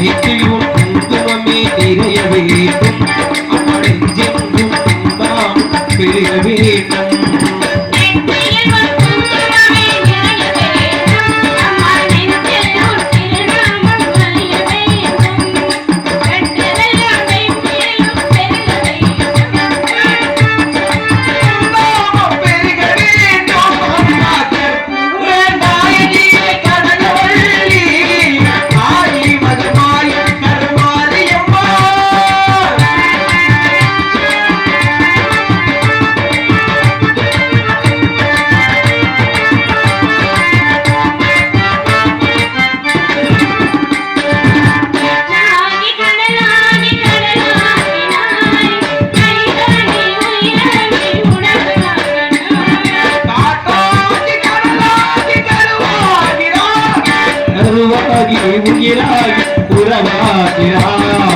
வீட்டில் உன் குங்குமமே நிறைய வேண்டும் அவள் எங்கெங்கும் பெருக வேண்டும் 안녕 하.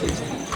জি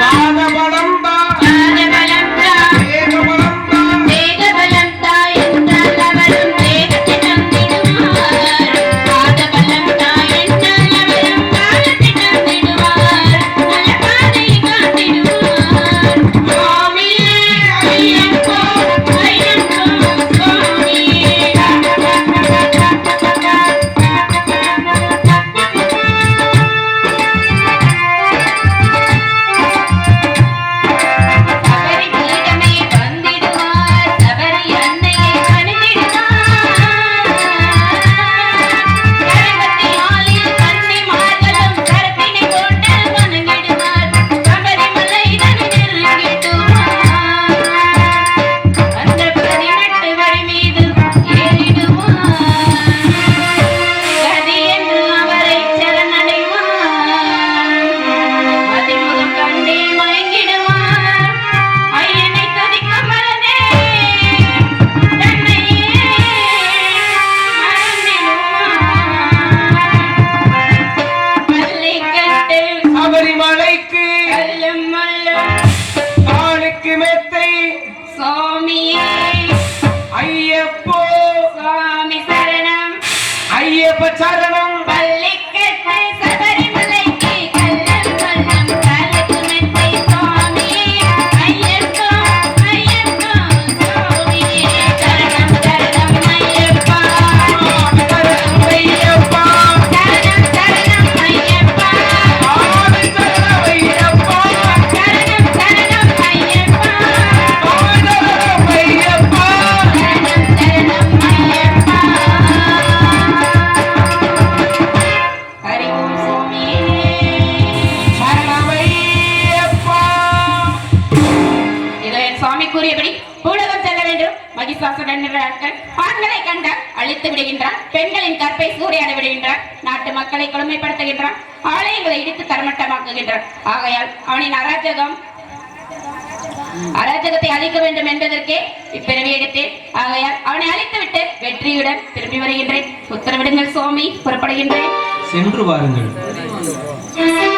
பாதபட me மகிசாசுடன் ஆண்களை கண்ட அழித்து விடுகின்றான் பெண்களின் கற்பை சூறையாட விடுகின்றான் நாட்டு மக்களை கொடுமைப்படுத்துகின்றான் ஆலயங்களை இடித்து தரமட்டமாக்குகின்றான் ஆகையால் அவனின் அராஜகம் அராஜகத்தை அழிக்க வேண்டும் என்பதற்கே இப்பிறவி எடுத்தேன். ஆகையால் அவனை அழித்துவிட்டு வெற்றியுடன் திரும்பி வருகின்றேன். உத்தரவிடுங்கள் சுவாமி. புறப்படுகின்றேன். சென்று வாருங்கள்.